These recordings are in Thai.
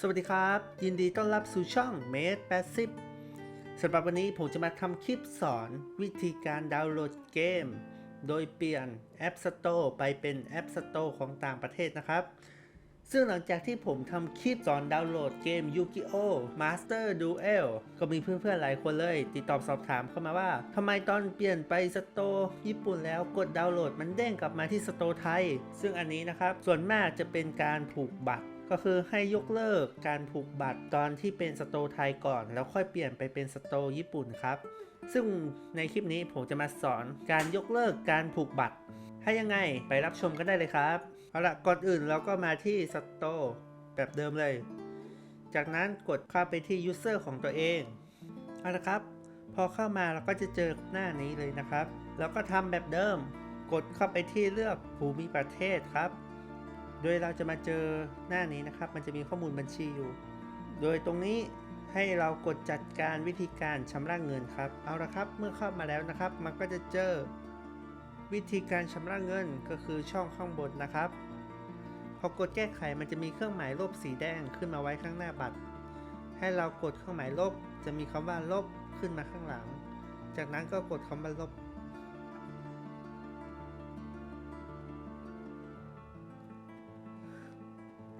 สวัสดีครับ ยินดีต้อนรับสู่ช่อง Made 80สำหรับวันนี้ผมจะมาทำคลิปสอนวิธีการดาวน์โหลดเกม โดยเปลี่ยน App Store ไปเป็น App Store ของต่างประเทศนะครับ ซึ่งหลังจากที่ผมทำคลิปสอนดาวน์โหลดเกม Yu-Gi-Oh! Master Duel ก็มีเพื่อนๆหลายคนเลย ติดต่อสอบถามเข้ามาว่าทำไมตอนเปลี่ยนไปสโตร์ญี่ปุ่นแล้วกดดาวน์โหลดมันเด้งกลับมาที่สโตร์ไทย ซึ่งอันนี้นะครับส่วนมากจะเป็นการผูกบัตร ก็คือให้ยกเลิกการผูกบัตรตอนที่เป็นสโตไทยก่อน แล้วค่อยเปลี่ยนไปเป็นสโตญี่ปุ่นครับ ซึ่งในคลิปนี้ผมจะมาสอนการยกเลิกการผูกบัตร ให้ยังไงไปรับชมกันได้เลยครับเอาละก่อนอื่นเราก็มาที่สโตแบบเดิมเลย จากนั้นกดเข้าไปที่ User ของตัวเองเอาละครับ พอเข้ามาเราก็จะเจอหน้านี้เลยนะครับ แล้วก็ทำแบบเดิม กดเข้าไปที่เลือกภูมิประเทศครับ โดยเราจะมาเจอหน้านี้นะครับ มันจะมีข้อมูลบัญชีอยู่ โดยตรงนี้ให้เรากดจัดการวิธีการชำระเงินครับ เอาละครับ เมื่อเข้ามาแล้วนะครับ มันก็จะเจอวิธีการชำระเงินก็คือช่องข้างบนนะครับ พอกดแก้ไขมันจะมีเครื่องหมายลบสีแดงขึ้นมาไว้ข้างหน้าบัตร ให้เรากดเครื่องหมายลบ จะมีคำว่าลบขึ้นมาข้างหลัง จากนั้นก็กดคำว่าลบ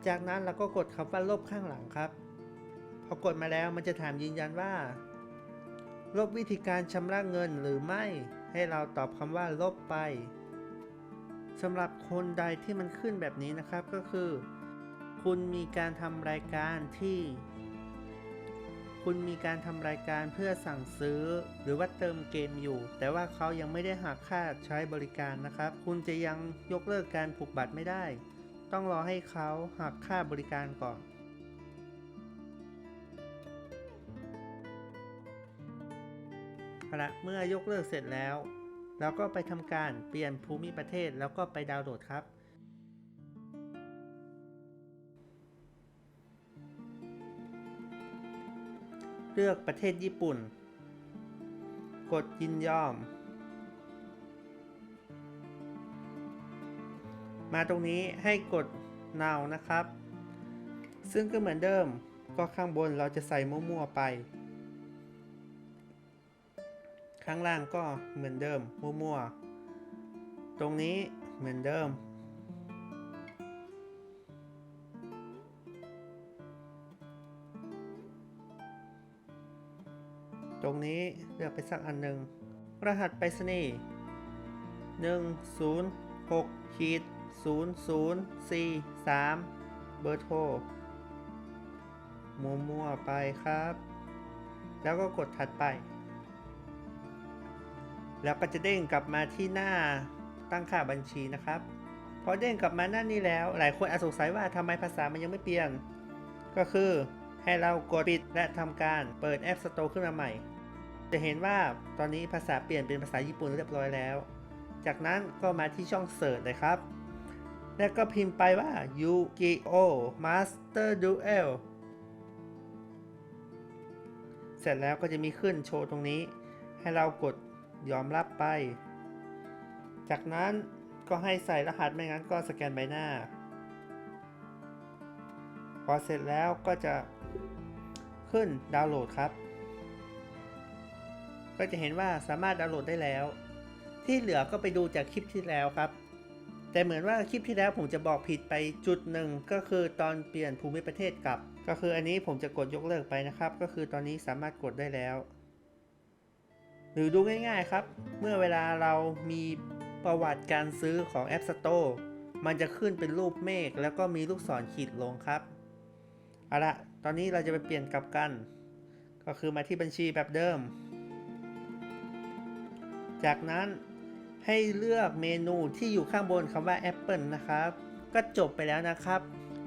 จากนั้นเราก็กดคำว่าลบข้างหลังครับ พอกดมาแล้วมันจะถามยืนยันว่า ลบวิธีการชำระเงินหรือไม่ ให้เราตอบคำว่าลบไปสำหรับคนใดที่มันขึ้นแบบนี้นะครับก็คือ คุณมีการทำรายการที่ คุณมีการทำรายการเพื่อสั่งซื้อ หรือว่าเติมเกมอยู่ แต่ว่าเขายังไม่ได้หักค่าใช้บริการนะครับ คุณจะยังยกเลิกการผูกบัตรไม่ได้ ต้องรอให้เขาหักค่าบริการก่อนเอละเมื่อยกเลิกเสร็จแล้ว เราก็ไปทำการเปลี่ยนภูมิประเทศแล้วก็ไปดาวน์โหลดครับ เลือกประเทศญี่ปุ่น กดยินยอม มาตรงนี้ให้กด now นะครับ ซึ่งก็เหมือนเดิมก็ข้างบนเราจะใส่มั่วๆไป ข้างล่างก็เหมือนเดิมมั่วๆตรงนี้เหมือนเดิม ตรงนี้เลือกไปสักอันหนึ่งรหัสไปรษณีย์106ขีด 0043 เบอร์โทรมั่วๆไปครับ แล้วก็กดถัดไป แล้วก็จะเด้งกลับมาที่หน้าตั้งค่าบัญชีนะครับพอเด้งกลับมาหน้านี้แล้ว หลายคนอาจสงสัยว่าทำไมภาษามันยังไม่เปลี่ยน ก็คือให้เรากดปิดและทำการเปิด App Store ขึ้นมาใหม่ จะเห็นว่าตอนนี้ภาษาเปลี่ยนเป็นภาษาญี่ปุ่นเรียบร้อยแล้ว จากนั้นก็มาที่ช่องเสิร์ชเลยครับ แล้วก็พิมพ์ไปว่า Yu-Gi-Oh! Master Duel เสร็จแล้วก็จะมีขึ้นโชว์ตรงนี้ ให้เรากดยอมรับไป จากนั้นก็ให้ใส่รหัสไม่งั้นก็สแกนใบหน้า พอเสร็จแล้วก็จะขึ้นดาวน์โหลดครับ ก็จะเห็นว่าสามารถดาวน์โหลดได้แล้ว ที่เหลือก็ไปดูจากคลิปที่แล้วครับ แต่เหมือนว่าคลิปที่แล้วผมจะบอกผิดไปจุดหนึ่งก็คือตอนเปลี่ยนภูมิประเทศกลับ ก็คืออันนี้ผมจะกดยกเลิกไปนะครับ ก็คือตอนนี้สามารถกดได้แล้ว หรือดูง่ายๆครับ เมื่อเวลาเรามีประวัติการซื้อของ App Store มันจะขึ้นเป็นรูปเมฆแล้วก็มีลูกศรขีดลงครับเอาละตอนนี้เราจะไปเปลี่ยนกลับกัน ก็คือมาที่บัญชีแบบเดิม จากนั้น ให้เลือกเมนูที่อยู่ข้างบนคำว่า Apple นะครับ ก็จบไปแล้วนะครับ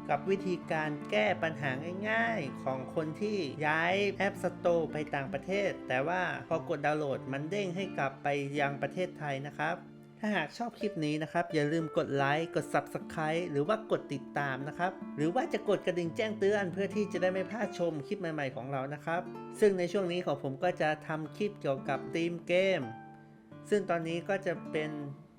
กับวิธีการแก้ปัญหาง่ายๆ ของคนที่ย้าย App Store ไปต่างประเทศ แต่ว่าพอกดดาวน์โหลดมันเด้งให้กลับไปยังประเทศไทยนะครับ ถ้าหากชอบคลิปนี้นะครับ อย่าลืมกดไลค์กด Subscribe หรือว่ากดติดตามนะครับ หรือว่าจะกดกระดิ่งแจ้งเตือนเพื่อที่จะได้ไม่พลาดชมคลิปใหม่ๆของเรานะครับ ซึ่งในช่วงนี้ของผมก็จะทำคลิปเกี่ยวกับธีมเกม ซึ่งตอนนี้ก็จะเป็น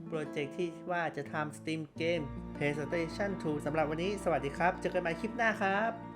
โปรเจกต์ที่ว่าจะทำสตรีมเกม PlayStation 2สำหรับวันนี้สวัสดีครับ เจอกันใหม่คลิปหน้าครับ